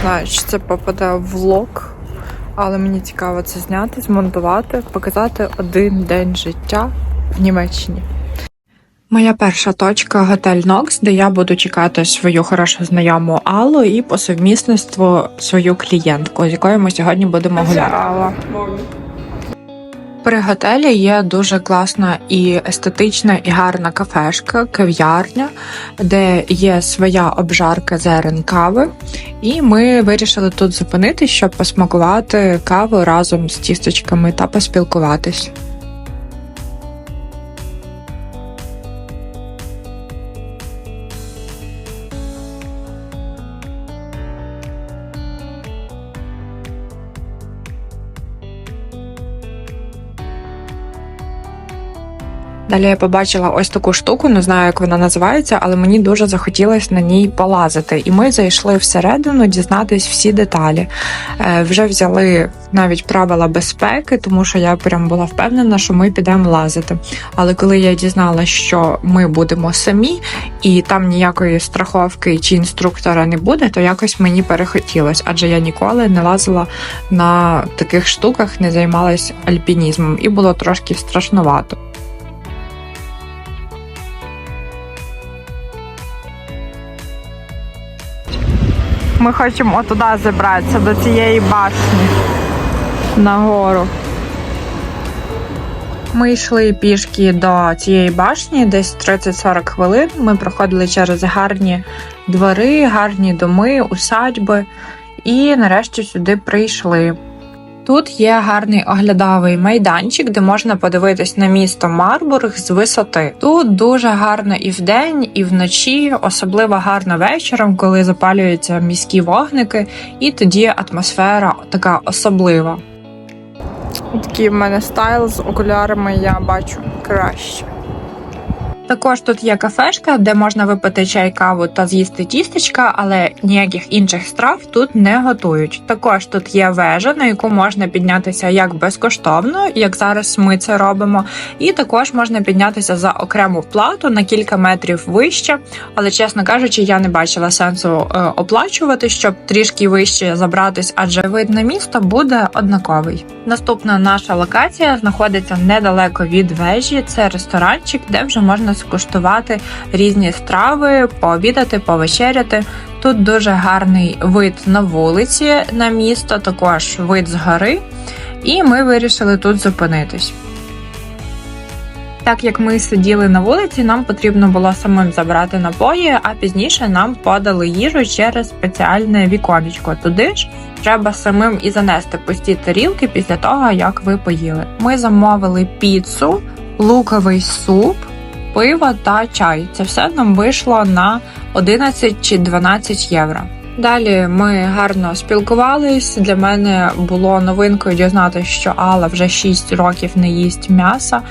знаю, чи це попаде в влог, але мені цікаво це зняти, змонтувати, показати один день життя в Німеччині. Моя перша точка готель Нокс, де я буду чекати свою хорошу знайому Аллу і по совмісництву свою клієнтку, з якою ми сьогодні будемо гуляти. При готелі є дуже класна і естетична і гарна кафешка, кав'ярня, де є своя обжарка зерен кави. І ми вирішили тут зупинитись, щоб посмакувати каву разом з тісточками та поспілкуватись. Далі я побачила ось таку штуку, не знаю, як вона називається, але мені дуже захотілося на ній полазити. І ми зайшли всередину дізнатись всі деталі. Е, вже взяли навіть правила безпеки, тому що я прям була впевнена, що ми підемо лазити. Але коли я дізналася, що ми будемо самі, і там ніякої страховки чи інструктора не буде, то якось мені перехотілось, адже я ніколи не лазила на таких штуках, не займалась альпінізмом, і було трошки страшнувато. Ми хочемо туди забратися, до цієї башні нагору. Ми йшли пішки до цієї башні, десь 30-40 хвилин. Ми проходили через гарні двори, гарні доми, усадьби, і нарешті сюди прийшли. Тут є гарний оглядовий майданчик, де можна подивитись на місто Марбург з висоти. Тут дуже гарно і вдень, і вночі, особливо гарно вечором, коли запалюються міські вогники, і тоді атмосфера така особлива. Такий в мене стайл з окулярами я бачу краще. Також тут є кафешка, де можна випити чай, каву та з'їсти тістечка, але ніяких інших страв тут не готують. Також тут є вежа, на яку можна піднятися як безкоштовно, як зараз ми це робимо, і також можна піднятися за окрему плату на кілька метрів вище. Але чесно кажучи, я не бачила сенсу е, оплачувати, щоб трішки вище забратись, адже вид на місто буде однаковий. Наступна наша локація знаходиться недалеко від вежі. Це ресторанчик, де вже можна скуштувати різні страви, пообідати, повечеряти. Тут дуже гарний вид на вулиці на місто, також вид з гори, і ми вирішили тут зупинитись. Так як ми сиділи на вулиці, нам потрібно було самим забрати напої, а пізніше нам подали їжу через спеціальне віконечко. Туди ж треба самим і занести пусті тарілки після того, як ви поїли. Ми замовили піцу, луковий суп, пиво та чай. Це все нам вийшло на 11 чи 12 євро. Далі ми гарно спілкувались. Для мене було новинкою дізнатися, що Алла вже 6 років не їсть м'яса.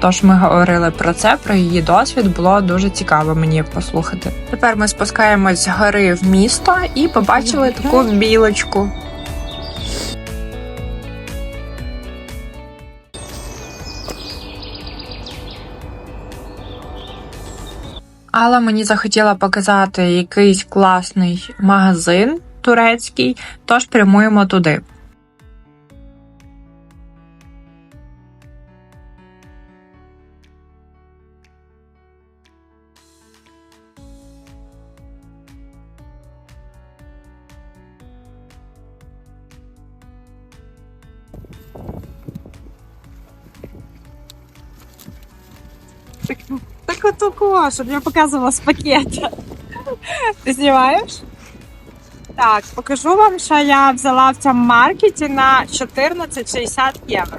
Тож ми говорили про це, про її досвід. Було дуже цікаво мені послухати. Тепер ми спускаємось з гори в місто і побачили таку білочку. Алла мені захотіла показати якийсь класний магазин турецький, тож прямуємо туди. Так, так от такого, щоб я показувала з пакета. Ти знімаєш? Так, покажу вам, що я взяла в цьому маркеті на 14,60 євро.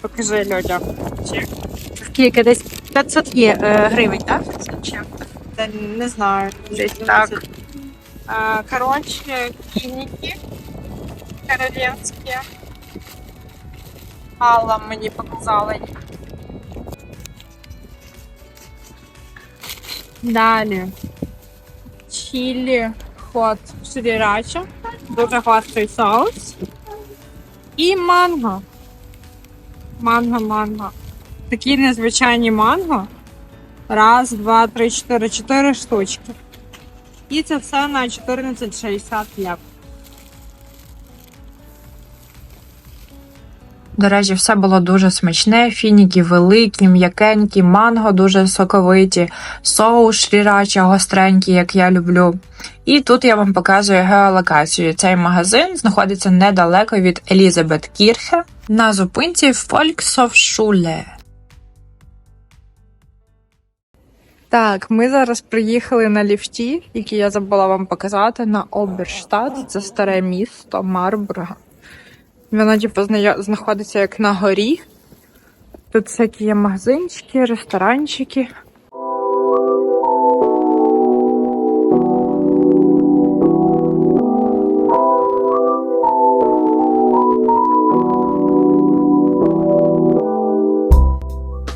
Покажи людям. Чи скільки десь 500 є, е, гривень, так? 500 чим? Та не знаю. Десь так. Е, коротше, кінніки королівські. Алла мені показала їх. Далі. Чилі хот шрірача. Дуже гострий соус. І манго. Манго, манго. Такі незвичайні манго. Раз, два, три, чотири, чотири штучки. І це все на 14,60 євро. До речі, все було дуже смачне. Фініки великі, м'якенькі, манго дуже соковиті, соус шрірача гостренький, як я люблю. І тут я вам показую геолокацію. Цей магазин знаходиться недалеко від Елізабет Кірхе на зупинці Volkshochschule. Так, ми зараз приїхали на ліфті, який я забула вам показати, на Оберштадт. Це старе місто Марбурга. Воно, типу, зна- знаходиться як на горі. Тут всякі є магазинчики, ресторанчики.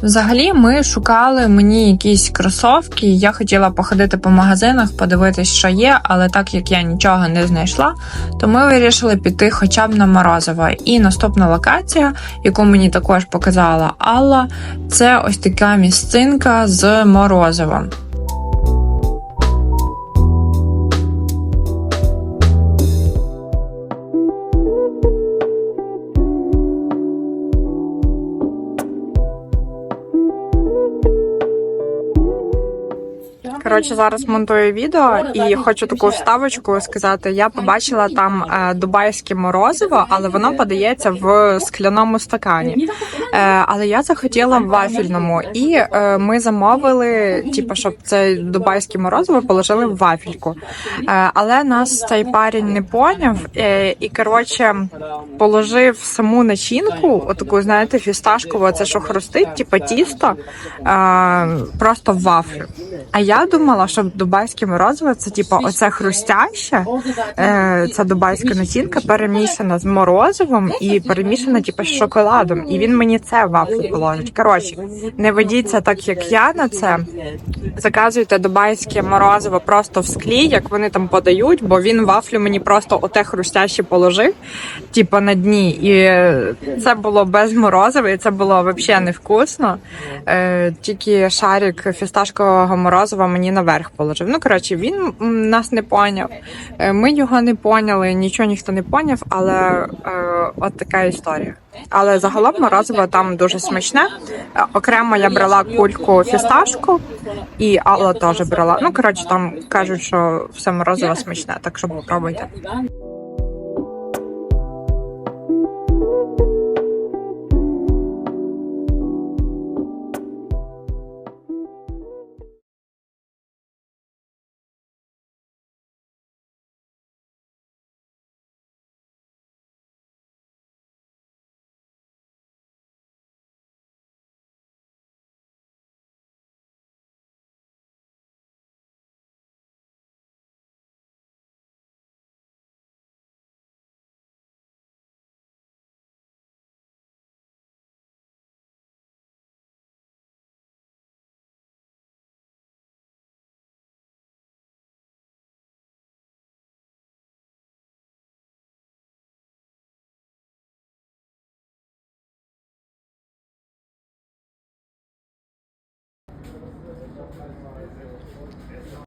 Взагалі, ми шукали мені якісь кросовки. Я хотіла походити по магазинах, подивитись, що є, але так як я нічого не знайшла, то ми вирішили піти хоча б на Морозово. І наступна локація, яку мені також показала Алла, це ось така місцинка з Морозовом. Коротше, зараз монтую відео і хочу таку вставочку сказати. Я побачила там е, дубайське морозиво, але воно подається в скляному стакані. Е, але я захотіла в вафельному, і е, ми замовили, типу, щоб це дубайське морозиво положили в вафельку. Е, але нас цей парень не поняв і коротше положив саму начинку, отаку, знаєте, фісташкову, це що хрустить, типу тісто, просто в вафлю. А я думала, що дубайське морозиво це типу оце хрустяще, ця дубайська начинка перемішана з морозивом і перемішана типу, з шоколадом. І він мені це в вафлю положить. Коротше, не ведіться так, як я на це. Заказуйте дубайське морозиво просто в склі, як вони там подають, бо він вафлю мені просто оте хрустяще положив, типу на дні. І це було без морозива, і це було взагалі невкусно. Е, тільки шарик фісташкового морозива мені наверх положив. Ну, коротше, він нас не поняв. Е, Ми його не поняли, нічого ніхто не поняв, але е, от така історія. Але загалом морозиво там дуже смачне. Е, Окремо я брала кульку фісташку, і Алла теж брала. Ну, коротше, там кажуть, що все морозиво смачне, так що попробуйте.